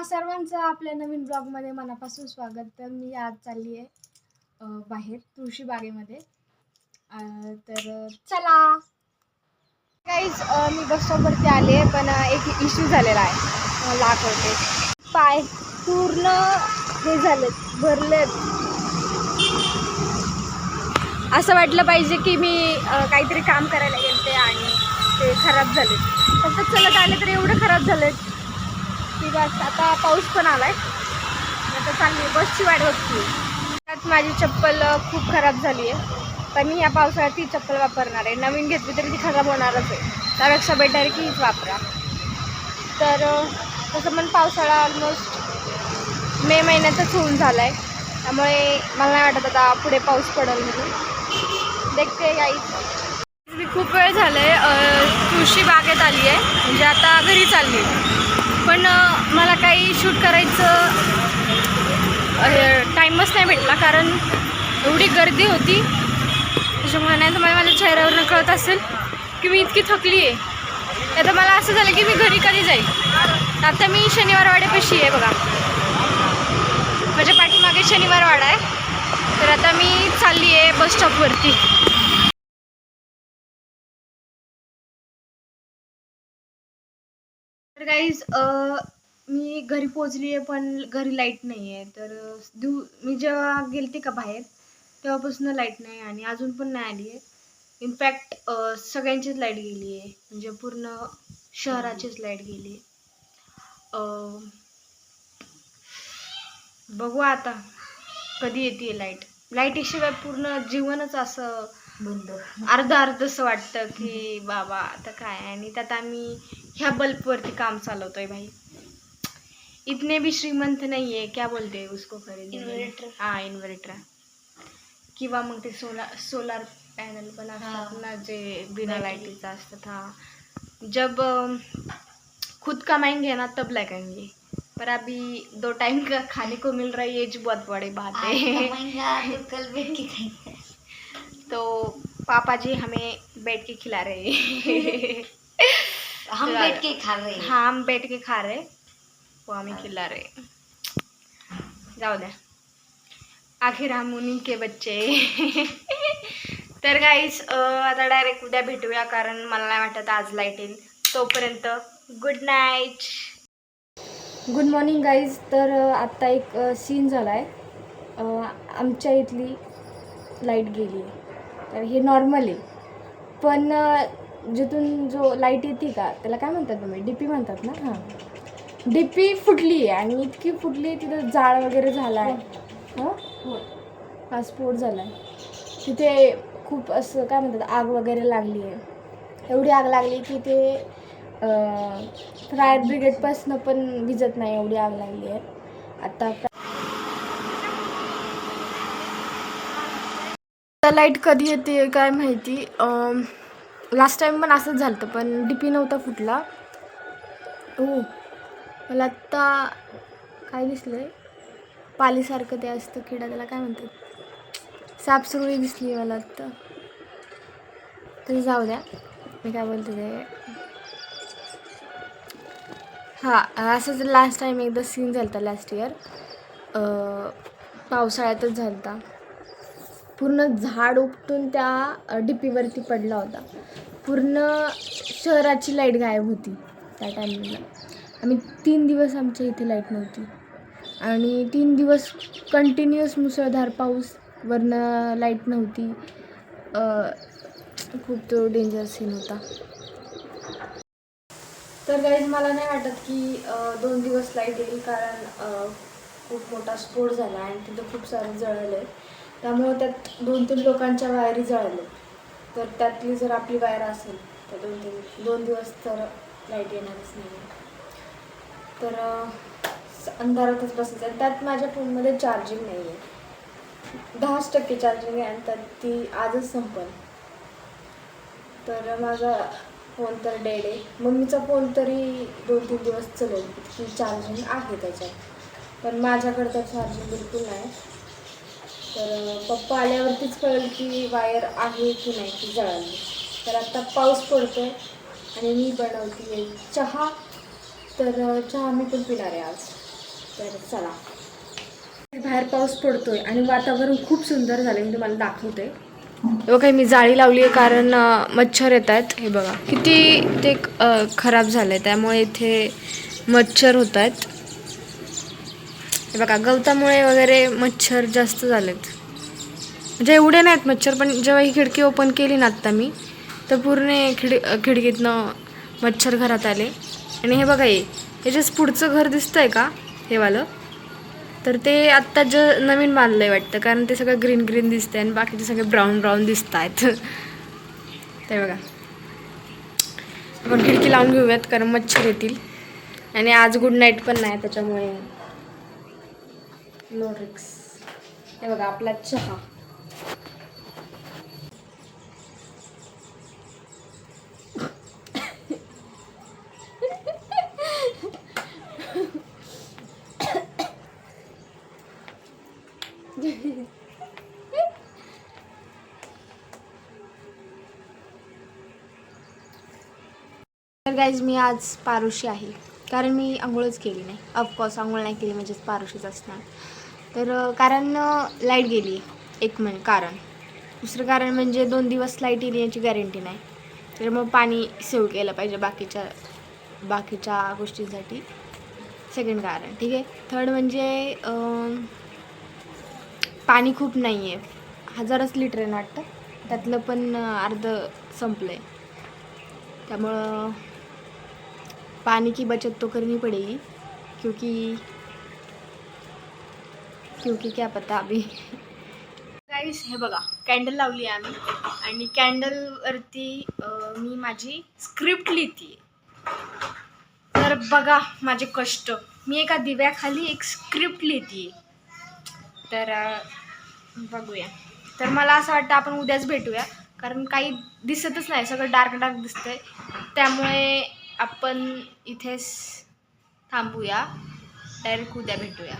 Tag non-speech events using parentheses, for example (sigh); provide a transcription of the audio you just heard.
तुम्हा सर्वांचं आपल्या नवीन ब्लॉगमध्ये मनापासून स्वागत. तर मी आज चालली आहे बाहेर तुळशी बागेमध्ये. तर चला. काहीच मी बसस्टॉपवरती आले पण एक इश्यू झालेला आहे. मला दाखवते पाय पूर्ण हे झालेत भरलेत. असं वाटलं पाहिजे की मी काहीतरी काम करायला गेलते आणि ते खराब झाले फक्त चलत आले तर एवढं खराब झालेत. की बस आता पाऊस पण आलाय. आता चालली बसची वाट बघते. त्यात माझी चप्पल खूप खराब झाली आहे. तर मी या पावसाळ्यात ती चप्पल वापरणार आहे. नवीन घेतली तरी ती खराब होणारच आहे. त्यापेक्षा बेटर की हीच वापरा. तर तसं पण पावसाळा ऑलमोस्ट मे महिन्यातच होऊन झाला आहे त्यामुळे मला नाही वाटत आता पुढे पाऊस पडेल म्हणून. देखते आई. मी खूप वेळ झालं आहे तुळशी बागेत आली आहे म्हणजे आता घरी चालली आहे. पण मला काही शूट करायचं टाईमच नाही भेटला. कारण एवढी गर्दी होती. त्याच्यामुळे नाही तुम्हाला माझ्या चेहऱ्यावरनं कळत असेल की मी इतकी थकली आहे आता मला असं झालं की मी घरी कधी जाईल. आता मी शनिवारवाड्यापाशी आहे बघा. माझ्या पाठीमागे शनिवार वाडा आहे. तर आता मी चालली आहे बस स्टॉपवरती गाईज मी घरी पोचली आहे पण घरी लाइट नाही आहे तर दिव मी जेव्हा गेलते का बाहेर तेव्हापासून लाइट नाही आणि अजून पण नाही आली आहे इनफॅक्ट सगळ्यांचीच लाइट गेली आहे म्हणजे पूर्ण शहराचीच लाइट गेली आहे बघू आता कधी येते लाइट लाईटीशिवाय पूर्ण जीवनच असं बंद. अर्ध अर्धसं वाटतं की बाबा आता काय? आणि त्यात आम्ही ह्या बल्बवरती काम चालवतोय भाई. इतने भी श्रीमंत नाही आहे क्या बोलते उसको खरेदी Inverter. हा इन्व्हर्टर किंवा मग ते सोलार सोलार पॅनल पण असतात. ना जे बिना. लाईटीचं असतात हा. जब खुद कमाएंगे ना तब लगाएंगे. पर अभी दो टाइम का खाने को मिल रहा है ये जो बहुत बड़ी बात है. तो कल बैठ के खाएंगे। (laughs) तो पापा जी हमें बैठ के खिला रहे हैं। (laughs) हम बैठ के खा रहे हैं। हाँ हम बैठ के खा रहे वो हमें खिला रहे जाऊ द्या आखिर हम उन्हीं के बच्चे (laughs) तर गाईस आता डायरेक्ट उद्या भेटूया कारण मला नाही वाटत आज लाइट येईल. तोपर्यंत good night good morning guys तर आत्ता एक सीन झाला आहे आमच्या इथली लाइट गेली. आहे तर हे नॉर्मल आहे. पण जिथून जो लाइट येते का त्याला काय म्हणतात तुम्ही? डी पी म्हणतात ना? हां. डी पी फुटली आहे आणि इतकी फुटली आहे तिथं जाळ वगैरे झाला आहे हां? हा. स्फोट झाला आहे तिथे खूप असं काय म्हणतात आग वगैरे लागली आहे. एवढी आग लागली की ते फायर ब्रिगेडपासनं पण विजत नाही एवढी आग लागली आहे. आता लाइट कधी येते काय माहिती? लास्ट टाइम पण असंच झालं होतं पण डी पी नव्हता फुटला. हो. मला आत्ता काय दिसलं आहे पालीसारखं ते असतं किडा त्याला काय म्हणतात? सापसुरळी दिसली मला आत्ता. तरी जाऊ द्या. मी काय बोलते ते? हां असंच लास्ट टाईम एकदा सीन झाला होता लास्ट इयर पावसाळ्यातच झाला होता पूर्ण झाड उपटून त्या डीपीवरती पडला होता. पूर्ण शहराची लाइट गायब होती त्या टायमिंगला. आम्ही तीन दिवस आमच्या इथे लाइट नव्हती. आणि तीन दिवस कंटिन्युअस मुसळधार पाऊस वरनं लाइट नव्हती. खूप तो डेंजर सीन होता. तर गाईज मला नाही वाटत की दोन दिवस लाइट येईल कारण खूप मोठा स्फोट झाला आणि तिथं खूप सारं जळलं आहे त्यामुळे त्यात दोन तीन लोकांच्या वायरी जळल्या. तर त्यातली जर आपली वायर असेल तर दोन तीन दोन दिवस तर लाइट येणारच नाही तर अंधारातच बसायचं. आणि त्यात माझ्या फोनमध्ये चार्जिंग नाही आहे दहाच टक्के चार्जिंग आहे आणि त्यात ती आजच संपल. तर माझा फोन तर डेड आहे. मम्मीचा फोन तरी दोन तीन दिवस चलेल. की चार्जिंग आहे त्याच्यात. पण माझ्याकडं तर चार्जिंग बिलकुल नाही. तर पप्पा आल्यावरतीच कळेल की वायर आहे की नाही ती जळाली. तर आत्ता पाऊस पडतोय आणि मी बनवते चहा. तर चहा मी पण पिणार आहे आज. तर चला. बाहेर पाऊस पडतोय आणि वातावरण खूप सुंदर झालं मी तुम्हाला दाखवते. बघा मी जाळी लावली आहे कारण मच्छर येत आहेत. हे बघा किती ते खराब झालं आहे त्यामुळे इथे मच्छर होत आहेत. हे बघा गवतामुळे वगैरे मच्छर जास्त झालेत. म्हणजे एवढे नाहीत मच्छर पण जेव्हा ही खिडकी ओपन केली ना आत्ता मी तर पूर्ण खिड खिडकीतनं मच्छर घरात आले. आणि हे बघा हे हे पुढचं घर दिसतंय का हे वालं तर ते आत्ता ज नवीन बांधलं आहे वाटतं कारण ते सगळं ग्रीन ग्रीन दिसतंय आणि बाकीचे सगळे ब्राऊन ब्राऊन दिसत आहेत ते बघा. आपण खिडकी लावून घेऊयात कारण मच्छर येतील. आणि आज गुड नाईट पण नाही त्याच्यामुळे नो रिक्स हे बघा आपला चहा. तर गाईज मी आज पारुशी आहे. कारण मी आंघोळच केली नाही. ऑफकोर्स आंघोळ नाही केली म्हणजेच पारुशीच असणार. तर कारण लाइट गेली. एक महिने कारण. दुसरं कारण म्हणजे दोन दिवस लाइट येईल याची गॅरंटी नाही. तर मग पाणी सेव्ह केलं पाहिजे बाकीच्या बाकीच्या गोष्टींसाठी. सेकंड कारण ठीक आहे? थर्ड म्हणजे पाणी खूप नाही आहे हजारच लिटर आहे वाटतं? त्यातलं पण अर्ध संपलं आहे त्यामुळं पाणी की बचत तो करणी पड़ेगी क्योंकि क्योंकि क्या पता अभी। गाईस हे बघा कॅन्डल लावली आहे आम्ही. आणि कॅन्डलवरती मी माझी स्क्रिप्ट लिहिते तर बघा माझे कष्ट. मी एका दिव्याखाली एक स्क्रिप्ट लिहिते तर बघूया. तर मला असं वाटतं आपण उद्याच भेटूया. कारण काही दिसतच नाही. सगळं डार्क डार्क दिसतंय. त्यामुळे आपण इथेच थांबूया. डायरेक्ट उद्या भेटूया.